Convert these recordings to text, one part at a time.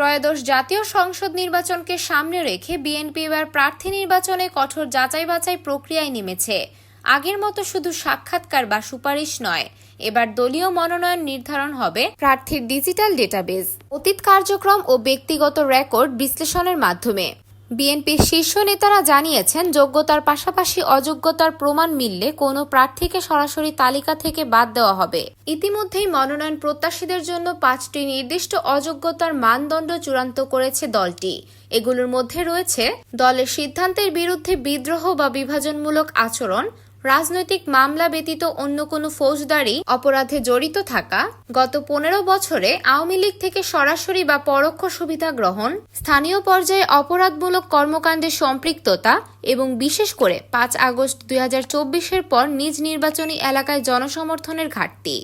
ত্রয়োদশ জাতীয় সংসদ নির্বাচনকে সামনে রেখে বিএনপি এবার প্রার্থী নির্বাচনে কঠোর যাচাই বাছাই প্রক্রিয়ায় নেমেছে। আগের মতো শুধু সাক্ষাৎকার বা সুপারিশ নয়, এবার দলীয় মনোনয়ন নির্ধারণ হবে প্রার্থীর ডিজিটাল ডেটাবেজ, অতীত কার্যক্রম ও ব্যক্তিগত রেকর্ড বিশ্লেষণের মাধ্যমে। বিএনপির শীর্ষ নেতারা জানিয়েছেন, যোগ্যতার পাশাপাশি অযোগ্যতার প্রমাণ মিললে কোনো প্রার্থীকে সরাসরি তালিকা থেকে বাদ দেওয়া হবে। ইতিমধ্যেই মনোনয়ন প্রত্যাশীদের জন্য পাঁচটি নির্দিষ্ট অযোগ্যতার মানদণ্ড চূড়ান্ত করেছে দলটি। এগুলোর মধ্যে রয়েছে, দলের সিদ্ধান্তের বিরুদ্ধে বিদ্রোহ বা বিভাজনমূলক আচরণ রাজনৈতিক মামলা ব্যতীত অন্য কোনো ফৌজদারি অপরাধে জড়িত থাকা, গত পনেরো বছরে আওয়ামী লীগ থেকে সরাসরি বা পরোক্ষ সুবিধা গ্রহণ, স্থানীয় পর্যায়ে অপরাধমূলক কর্মকাণ্ডে সম্পৃক্ততা এবং বিশেষ করে পাঁচ আগস্ট দুই এর পর নিজ নির্বাচনী এলাকায় জনসমর্থনের ঘাটতি।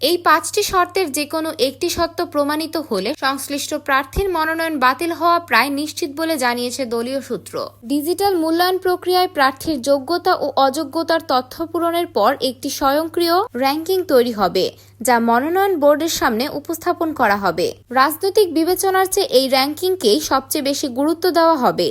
এই পাঁচটি শর্তের যে কোনো একটি সত্য প্রমাণিত হলে সংশ্লিষ্ট প্রার্থীর মনোনয়ন বাতিল হওয়া প্রায় নিশ্চিত বলে জানিয়েছে দলীয় সূত্র। ডিজিটাল মূল্যায়ন প্রক্রিয়ায় প্রার্থীর যোগ্যতা ও অযোগ্যতার তথ্য পূরণের পর একটি স্বয়ংক্রিয় র্যাঙ্কিং তৈরি হবে, যা মনোনয়ন বোর্ডের সামনে উপস্থাপন করা হবে। রাজনৈতিক বিবেচনার চেয়ে এই র্যাঙ্কিংকেই সবচেয়ে বেশি গুরুত্ব দেওয়া হবে।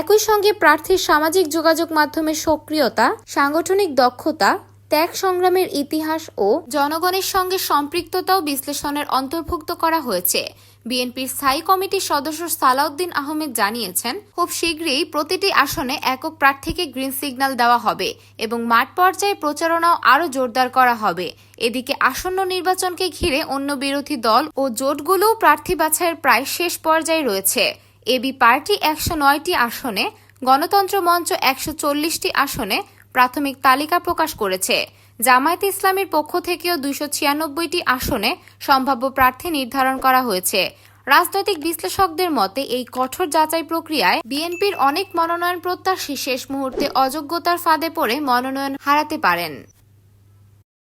একই সঙ্গে প্রার্থীর সামাজিক যোগাযোগ মাধ্যমের সক্রিয়তা, সাংগঠনিক দক্ষতা ত্যাগ সংগ্রামের ইতিহাস ও জনগণের সঙ্গে সম্পৃক্ততাও বিশ্লেষণের অন্তর্ভুক্ত করা হয়েছে। বিএনপির স্থায়ী কমিটির সদস্য সালাউদ্দিন আহমেদ জানিয়েছেন, খুব শীঘ্রই প্রতিটি আসনে একক প্রার্থীকে গ্রিন সিগন্যাল দেওয়া হবে এবং মাঠ পর্যায়ে প্রচারণাও আরও জোরদার করা হবে। এদিকে আসন্ন নির্বাচনকে ঘিরে অন্য বিরোধী দল ও জোটগুলোও প্রার্থী বাছাইয়ের প্রায় শেষ পর্যায়ে রয়েছে। এবি পার্টি একশো নয়টি আসনে, গণতন্ত্র মঞ্চ একশো চল্লিশটি আসনে প্রাথমিক তালিকা প্রকাশ করেছে। জামায়াত ইসলামের পক্ষ থেকেও দুইশো ছিয়ানব্বইটি আসনে সম্ভাব্য প্রার্থী নির্ধারণ করা হয়েছে। রাজনৈতিক বিশ্লেষকদের মতে, এই কঠোর যাচাই প্রক্রিয়ায় বিএনপির অনেক মনোনয়ন প্রত্যাশী শেষ মুহূর্তে অযোগ্যতার ফাঁদে পড়ে মনোনয়ন হারাতে পারেন।